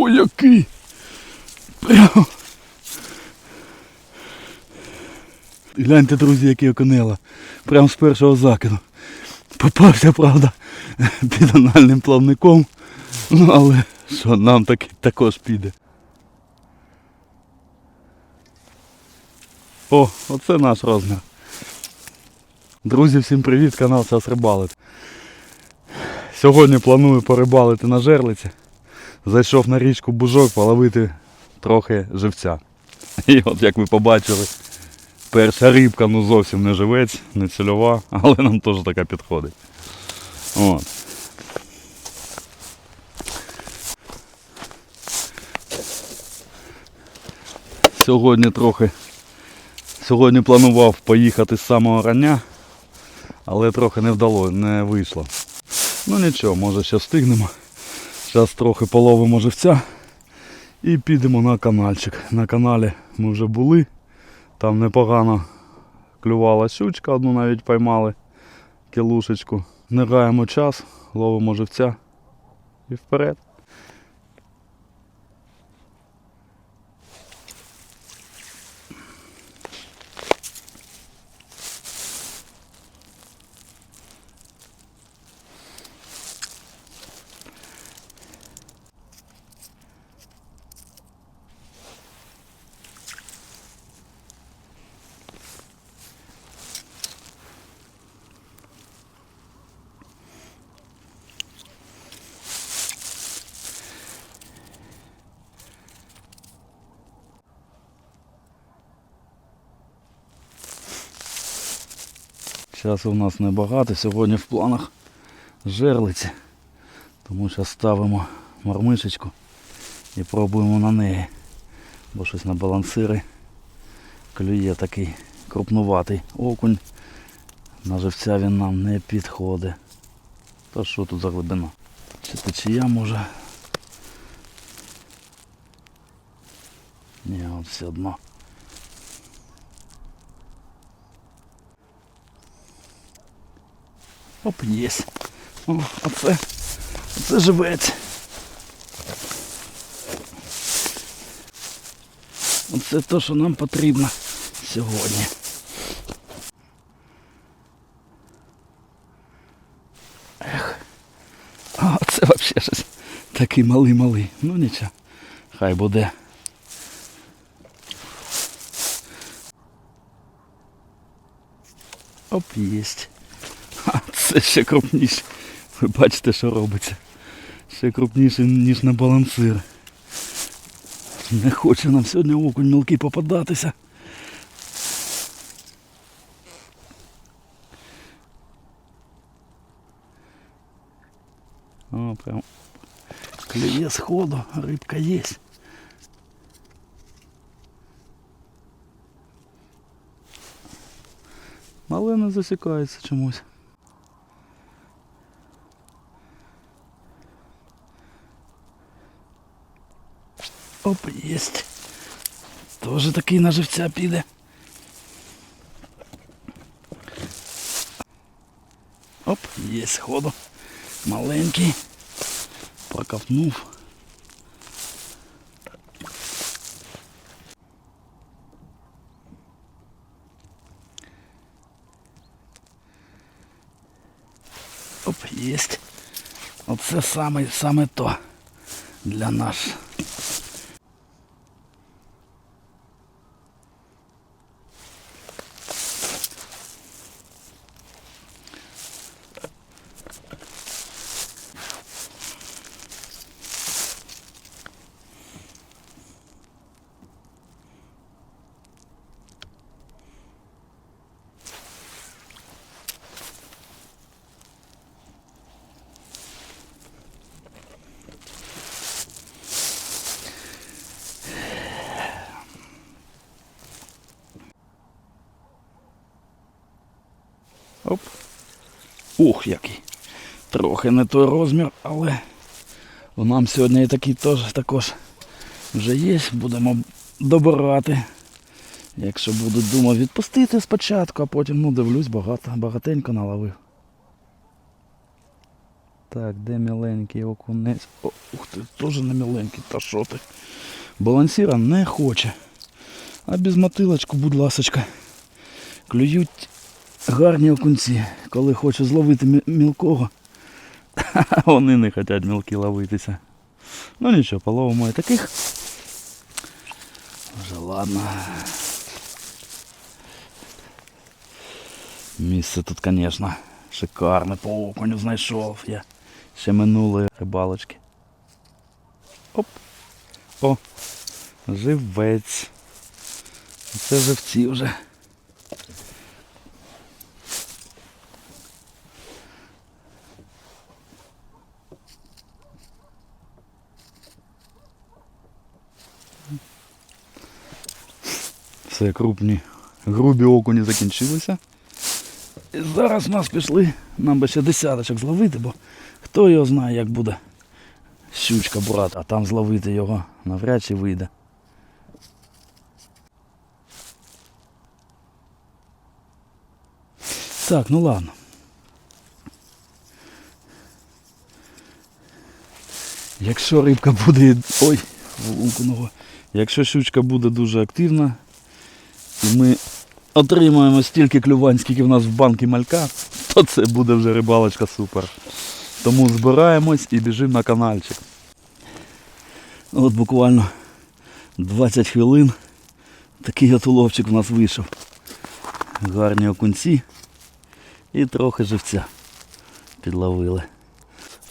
О, який! Прям. Гляньте, друзі, який оконела. Прям з першого закиду. Попався, правда, під анальним плавником. Ну, але що нам так, також піде. О, оце наш розмір. Друзі, всім привіт, канал Час Рибалить. Сьогодні планую порибалити на жерлиці. Зайшов на річку Бужок половити трохи живця. І от як ви побачили, перша рибка ну зовсім не живець, не цільова, але нам теж така підходить. От. Сьогодні трохи. Сьогодні планував поїхати з самого рання, але трохи не вдалося, не вийшло. Ну нічого, може ще встигнемо. Зараз трохи половимо живця і підемо на каналчик. На каналі ми вже були. Там непогано клювала щучка, одну навіть поймали кілушечку. Не гаємо час, ловимо живця і вперед. Часу у нас небагато, сьогодні в планах жерлиці. Тому що ставимо мармишечку і пробуємо на неї. Бо щось на балансири клює такий крупнуватий окунь. На живця він нам не підходить. Та що тут за глибина? Чи течія може? Ні, от все одно. Оп, єсть. О, оце, оце живець. Оце те, що нам потрібно сьогодні. Ех. А, це взагалі щось такий малий-малий. Ну нічого. Хай буде. Оп, єсть. Це ще крупніше. Ви бачите, що робиться. Ще крупніше, ніж на балансир. Не хоче нам сьогодні окунь мілкий попадатися. О, прям клює сходу, рибка є. Але не засікається чомусь. Оп, єсть. Тоже такий на живця піде. Оп, є сходу. Маленький. Прокопнув. Оп, єсть. Оце саме, саме то для нас. Ух, який. Трохи не той розмір, але нам сьогодні і такий теж також вже є. Будемо добирати. Якщо буду думав відпустити спочатку, а потім, ну дивлюсь, багато, багатенько наловив. Так, де міленький окунець? О, ух ти, теж не міленький, та що ти? Балансіра не хоче. А без мотилочку, будь ласочка. Клюють гарні окунці. Коли хочу зловити мілкого, вони не хочуть мілкі ловитися. Ну нічого, половимо і таких. Вже ладно. Місце тут, звісно, шикарне по окуню знайшов я. Ще минулої рибалочки. Оп. О, живець. Це живці вже. Все, крупні, грубі окуні закінчилися. І зараз нас пішли, нам би ще десяточок зловити, бо хто його знає, як буде щучка брати, а там зловити його навряд чи вийде. Так, ну ладно. Якщо рибка буде. Ой, лунку ногу. Якщо щучка буде дуже активна, і ми отримаємо стільки клювань, скільки в нас в банки малька, то це буде вже рибалочка супер. Тому збираємось і біжимо на каналчик. От буквально 20 хвилин такий от уловчик у нас вийшов. Гарні окунці і трохи живця підловили.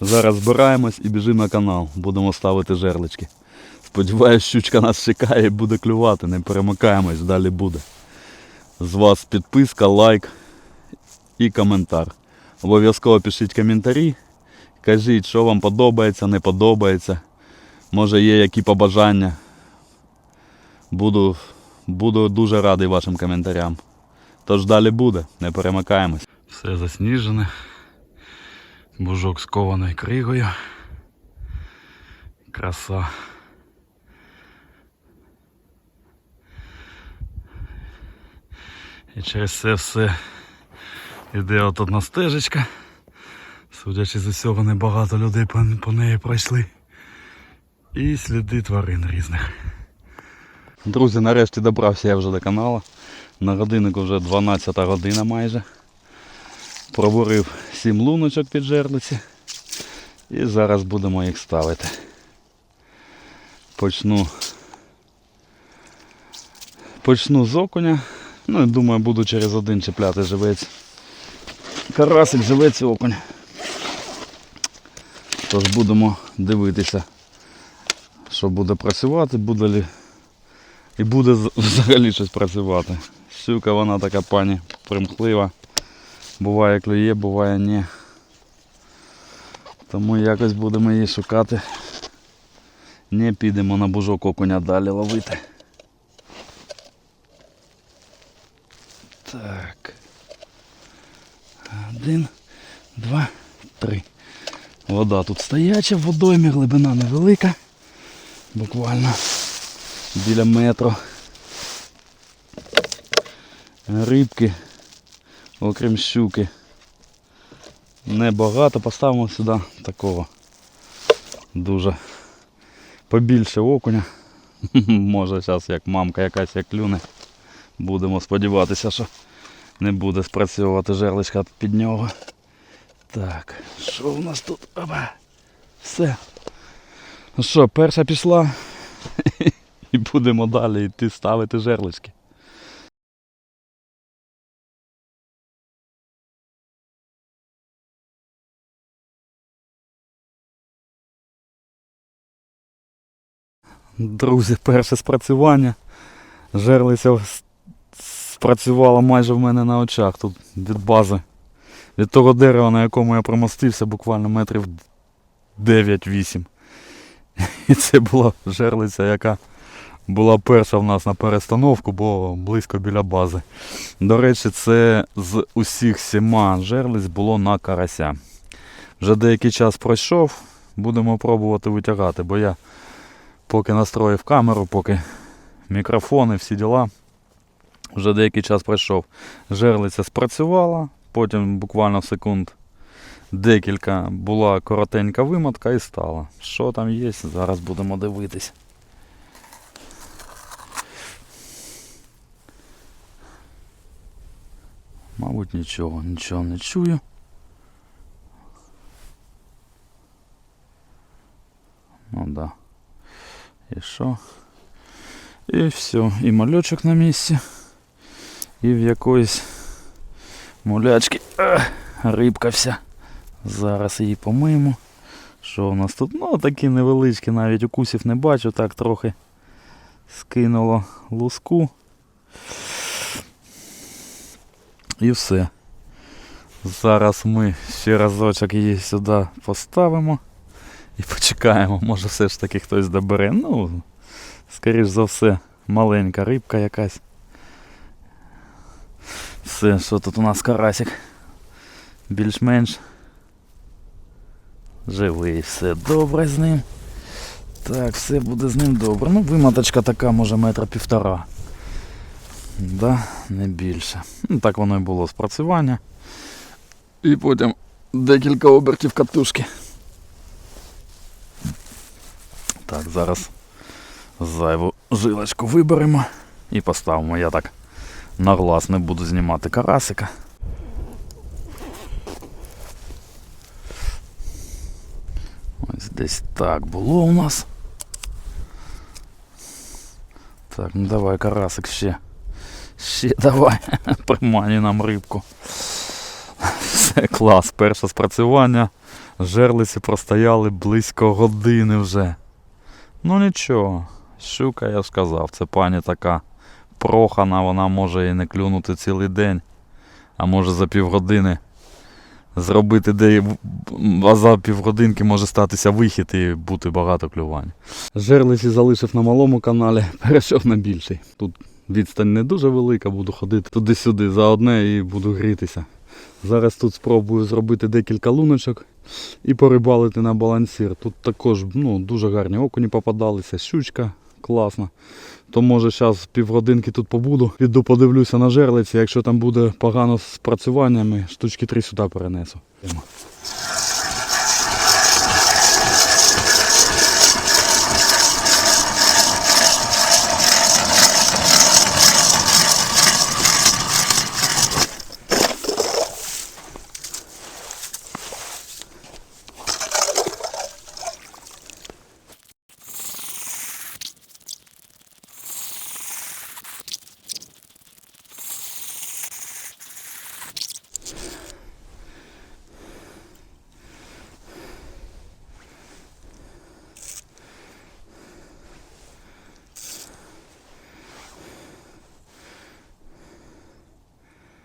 Зараз збираємось і біжимо на канал. Будемо ставити жерлички. Сподіваюсь, щучка нас чекає і буде клювати. Не перемикаємось, далі буде. З вас підписка, лайк і коментар. Обов'язково пишіть коментарі. Кажіть, що вам подобається, не подобається. Може є які побажання. Буду, буду дуже радий вашим коментарям. Тож далі буде, не перемикаємось. Все засніжене. Бужок скований кригою. Краса. І через це все йде от одна стежечка. Судячи з усього, небагато людей по, по неї пройшли. І сліди тварин різних. Друзі, нарешті добрався я вже до каналу. На годиннику вже 12 година майже. Пробурив 7 луночок під жерлиці. І зараз будемо їх ставити. Почну. Почну з окуня. Ну і думаю, буду через один чіпляти живець. Карасик, живець окунь. Тож будемо дивитися, що буде працювати, буде ли і буде взагалі щось працювати. Щука вона така пані примхлива. Буває клює, буває ні. Тому якось будемо її шукати. Не підемо на бужок окуня далі ловити. Так. Один, два, три. Вода тут стояча, в водоймі глибина невелика. Буквально біля метру. Рибки, окрім щуки. Небагато. Поставимо сюди такого. Дуже побільше окуня. Може зараз як мамка якась як клюне. Будемо сподіватися, що не буде спрацьовувати жерличка під нього. Так, що у нас тут? Опа. Все. Ну що, перша пішла. І будемо далі йти ставити жерлички. Друзі, перше спрацювання. Жерлиця спрацювала майже в мене на очах тут від бази. Від того дерева, на якому я промостився, буквально метрів 9-8. І це була жерлиця, яка була перша в нас на перестановку, бо близько біля бази. До речі, це з усіх сіма жерлиць було на карася. Вже деякий час пройшов, будемо пробувати витягати, бо я поки настроїв камеру, поки мікрофони, всі діла. Вже деякий час пройшов. Жерлиця спрацювала, потім буквально секунд Декілька була коротенька вимотка і стала. Що там є, зараз будемо дивитись. Мабуть, нічого, нічого не чую. Ну да. І що? І все. І мальочок на місці. І в якоїсь мулячки рибка вся. Зараз її помиємо. Що у нас тут? Ну, такі невеличкі, навіть укусів не бачу, так трохи скинуло луску. І все. Зараз ми ще разочок її сюди поставимо і почекаємо, може все ж таки хтось добере. Ну, скоріш за все, маленька рибка якась. Все, що тут у нас карасик? Більш-менш живий, все добре з ним. Так, все буде з ним добре. Ну, вимоточка така, може, метра півтора. Да, не більше. Ну, так воно і було спрацювання. І потім декілька обертів катушки. Так, зараз зайву жилочку виберемо і поставимо. Я так на глаз не буду знімати карасика. Ось десь так було у нас. Так, ну давай, карасик ще. Ще давай. Приманюй нам рибку. Все клас, перше спрацювання. Жерлиці простояли близько години вже. Ну нічого, щука, я ж сказав, це пані така прохана, вона може і не клюнути цілий день, а може за півгодини зробити де, а за півгодинки може статися вихід і бути багато клювань. Жерлиці залишив на малому каналі, перейшов на більший. Тут відстань не дуже велика, буду ходити туди-сюди за одне і буду грітися. Зараз тут спробую зробити декілька луночок і порибалити на балансір. Тут також ну, дуже гарні окуні попадалися, щучка класна. То може зараз півгодинки тут побуду, піду подивлюся на жерлиці, якщо там буде погано з працюваннями, штучки три сюди перенесу.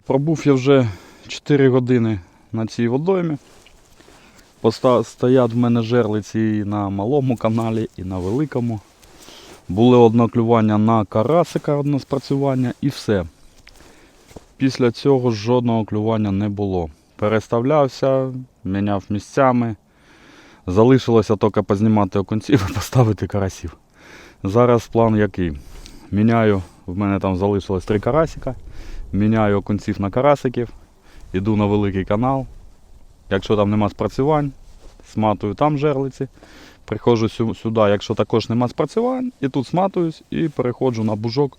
Пробув я вже 4 години на цій водоймі. Стоять в мене жерлиці і на малому каналі, і на великому. Були одне клювання на карасика, одне спрацювання і все. Після цього жодного клювання не було. Переставлявся, міняв місцями. Залишилося тільки познімати окунців і поставити карасів. Зараз план який? Міняю, в мене там залишилось три карасика. Міняю окунців на карасиків, іду на великий канал. Якщо там нема спрацювань, сматую там жерлиці. Приходжу сюди, якщо також нема спрацювань, і тут сматуюсь і переходжу на бужок.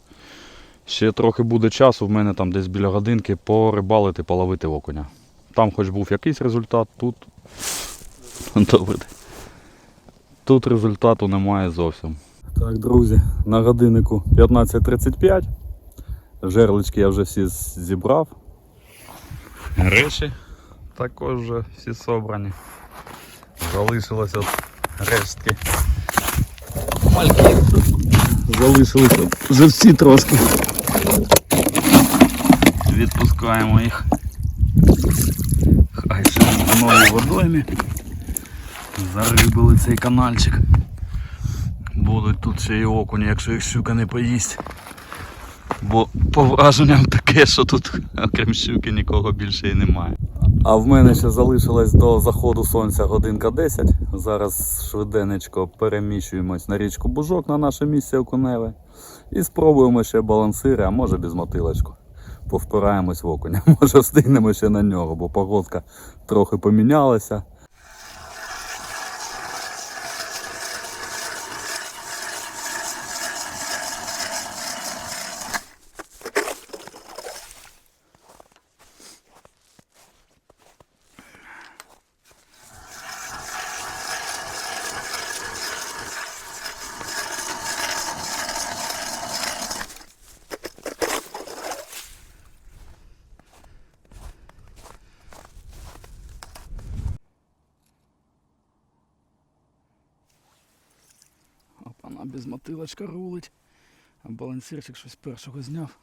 Ще трохи буде часу, в мене там десь біля годинки порибалити, половити окуня. Там хоч був якийсь результат, тут. Тут результату немає зовсім. Так, друзі, на годиннику 15.35. Жерлички я вже всі зібрав. Речі також вже всі собрані. Залишилося рештки. Мальки залишилися вже всі трошки. Відпускаємо їх. Хай ще в новій водоймі. Зарибили цей канальчик. Будуть тут ще й окуні, якщо їх щука не поїсть. Бо по враженням таке, що тут окрім щуки нікого більше і немає. А в мене ще залишилось до заходу сонця годинка 10. Зараз швиденечко переміщуємось на річку Бужок на наше місце окуневе. І спробуємо ще балансири, а може без мотилочку. повпираємось в окуня. Може встигнемо ще на нього, бо погодка трохи помінялася. Опана без мотилочка рулить. А балансирчик щось першого зняв.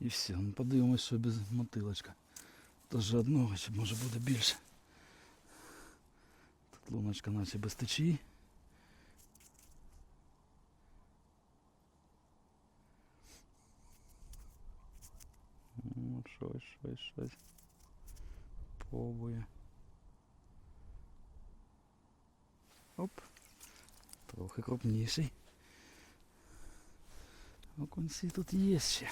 І все. Ну подивимось, що без мотилочка. Тож одного чи може буде більше. Тут луночка наче без течії. От щось, щось, щось. Пробує. Оп. Трохи крупніший. Окунці тут є ще.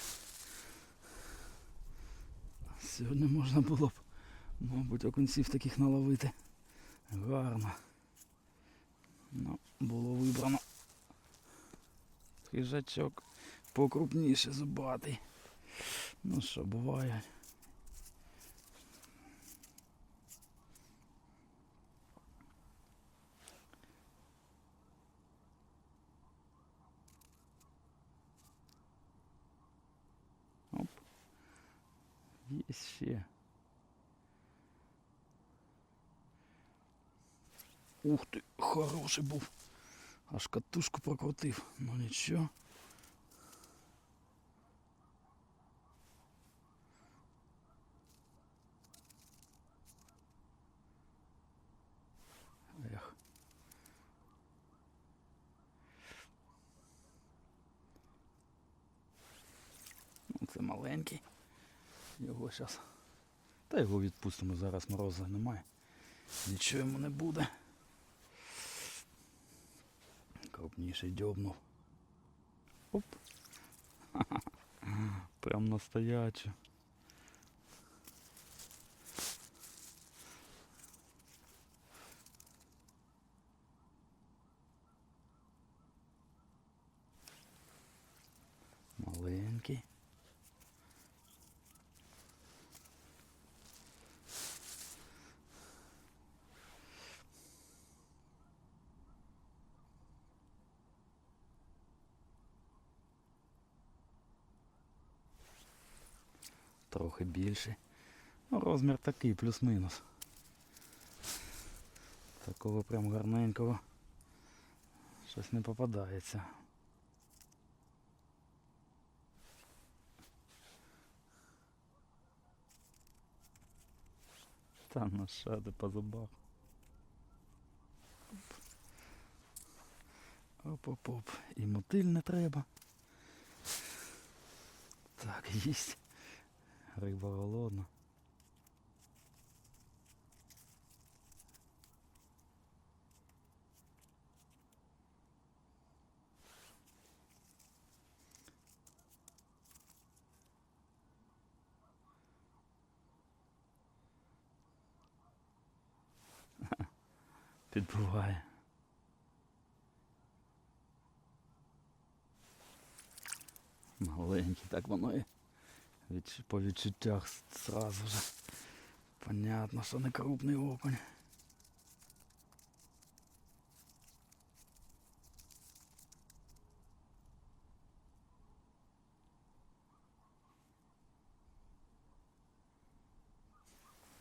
Сьогодні можна було б, мабуть, окунців таких наловити. Гарно. Ну, було вибрано. Хижачок покрупніше зубатий. Ну що, буває. Ще. Ух ти, хороший був. Аж катушку прокрутив. Ну нічого. Ех. Ну, це маленький. Його зараз. Та його відпустимо зараз морозу немає. Нічого йому не буде. Крупніший дьобнув. Оп. Прям настояче. Маленький. Трохи більший. Ну, розмір такий, плюс-мінус. Такого прям гарненького. Щось не попадається. Та ну що ти по зубах. Оп-оп-оп. І мотиль не треба. Так, їсть. Риба голодна. Підбуває. Маленький, так воно від, по відчуттях сразу же. Понятно, що не крупний окунь.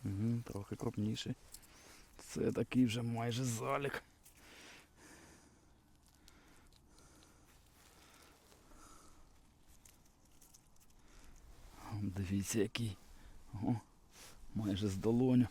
Угу, трохи крупніший. Це такий вже майже залік. Дивіться який. О, майже з долоню.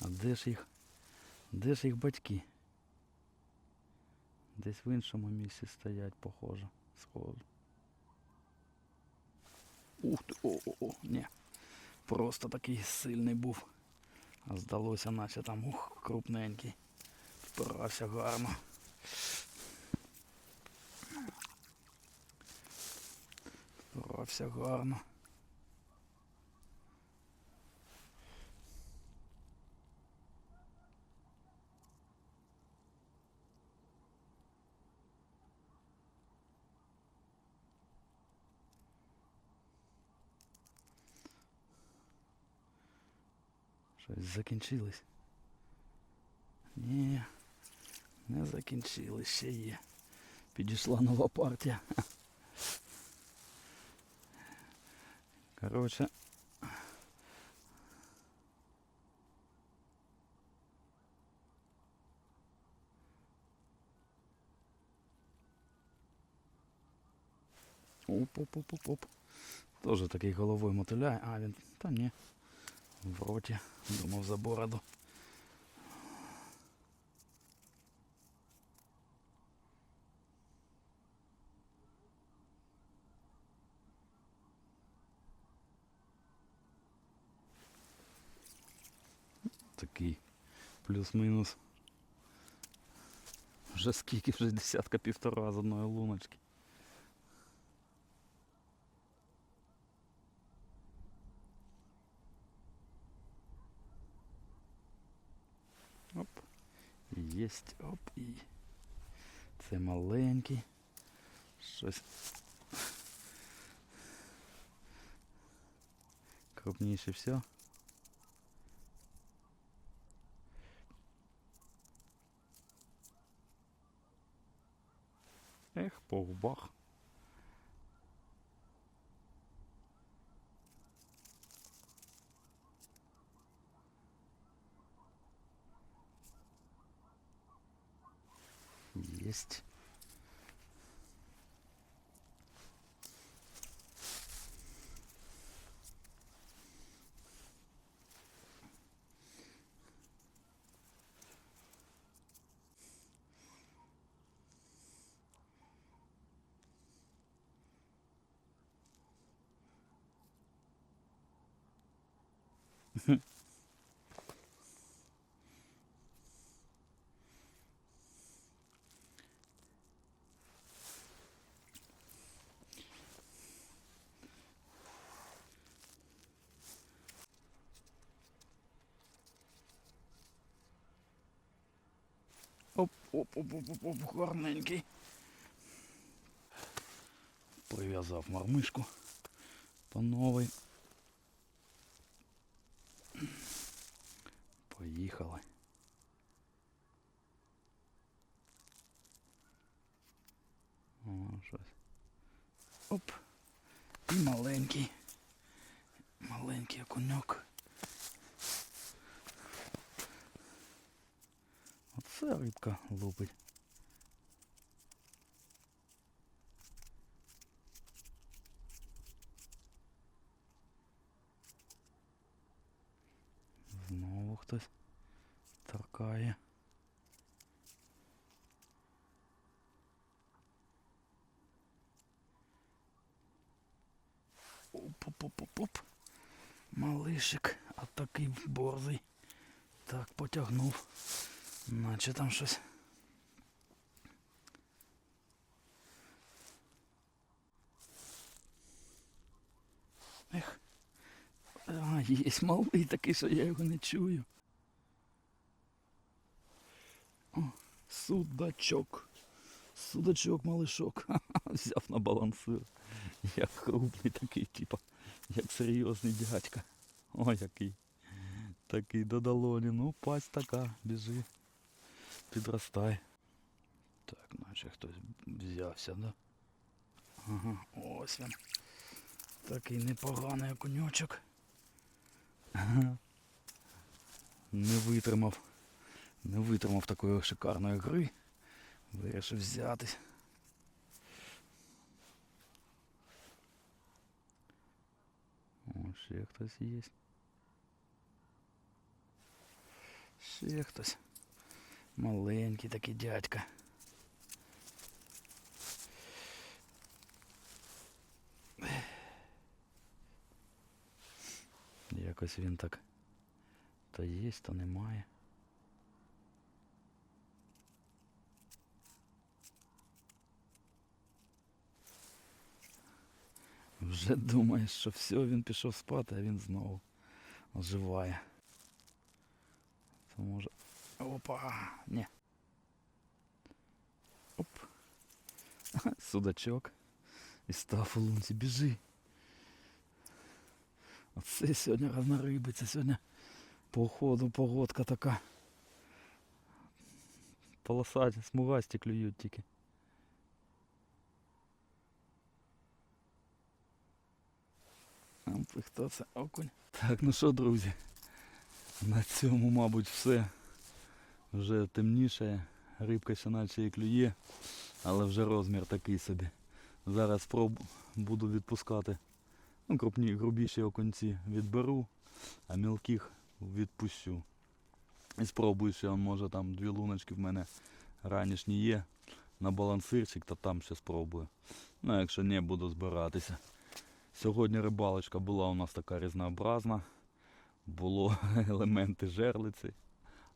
А де ж їх? Де ж їх батьки? Десь в іншому місці стоять, похоже, схоже. Ух ти, о-о-о, ні. Просто такий сильний був. А здалося, наче там ух, крупненький. Впирався гарно. Впирався гарно. Щось закінчилось. Ні, не закінчилось, ще є. Підійшла нова партія. Коротше. Оп-оп-оп-оп-оп. Тоже такий головою мотиляє. А, він. Та ні. В роті. Думав за бороду. Такий плюс-мінус. Вже скільки, вже десятка півтора з одної луночки. Єсть, оп і. Це маленький. Щось. Крупніше все. Ех, по jest. Mm-hmm. оп, оп, оп, оп, оп, гарненький. Прив'язав мармишку по новій. Поїхали. О, щось. Оп. І маленький. Маленький окуньок. Оце рибка лупить. Знову хтось торкає. Оп-оп-оп-оп. Малишик, а такий борзий. Так, потягнув. Наче там щось. Ех. А, є малий такий, що я його не чую. О, судачок. Судачок, малишок. Взяв на балансир. Як крупний такий, типа, як серйозний дядька. О, який. Такий до долоні. Ну, пасть така, біжи. Підростай. Так, наче хтось взявся, да? Ага, ось він. Такий непоганий окуньочок. Не витримав. Не витримав такої шикарної гри. Вирішив взятись. Ще хтось є. Ще хтось. Маленький такий дядька. Якось він так то є, то немає. Вже думаєш, що все, він пішов спати, а він знову оживає. Це може. Опа! Ні. Оп. Судачок. І став у лунці, біжи. Оце сьогодні разна рибиця, сьогодні по ходу погодка така. Полосаті, смугасті клюють тільки. Ам, Хто це? Окунь. Так, ну що, друзі, на цьому, мабуть, все. Вже темніше, рибка ще наче і клює, але вже розмір такий собі. Зараз спроб буду відпускати. Ну, крупні, грубіші окунці відберу, а мілких відпущу. І спробую ще, може там дві луночки в мене ранішні є. На балансирчик, то там ще спробую. Ну, якщо не, буду збиратися. Сьогодні рибалочка була у нас така різнообразна. Було елементи жерлиці,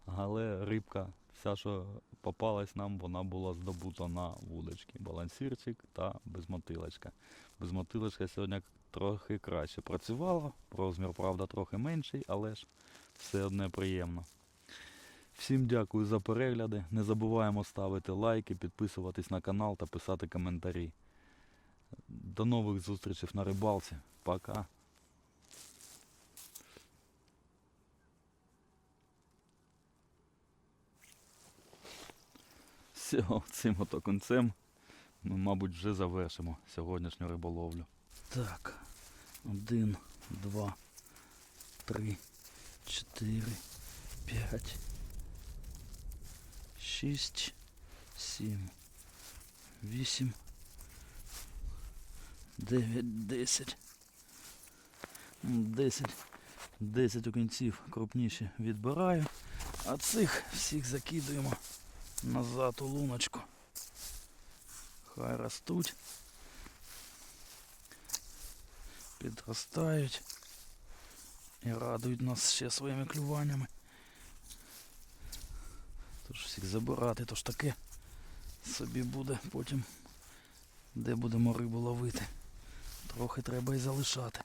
але рибка, вся, що попалась нам, вона була здобута на вудочки. Балансирчик та безмотилочка. Безмотилочка сьогодні трохи краще працювала. Розмір, правда, трохи менший, але ж все одне приємно. Всім дякую за перегляди. Не забуваємо ставити лайки, підписуватись на канал та писати коментарі. До нових зустрічей на рибалці. Пока. цим ото кінцем ми, мабуть, вже завершимо сьогоднішню риболовлю. Так, один, два, три, чотири, п'ять, шість, сім, вісім. 9, 10. 10. 10 окінців крупніші відбираю, а цих всіх закидуємо назад у луночку. Хай ростуть. Підростають і радують нас ще своїми клюваннями. Тож всіх забирати, то ж таке собі буде потім, де будемо рибу ловити. Трохи треба і залишати.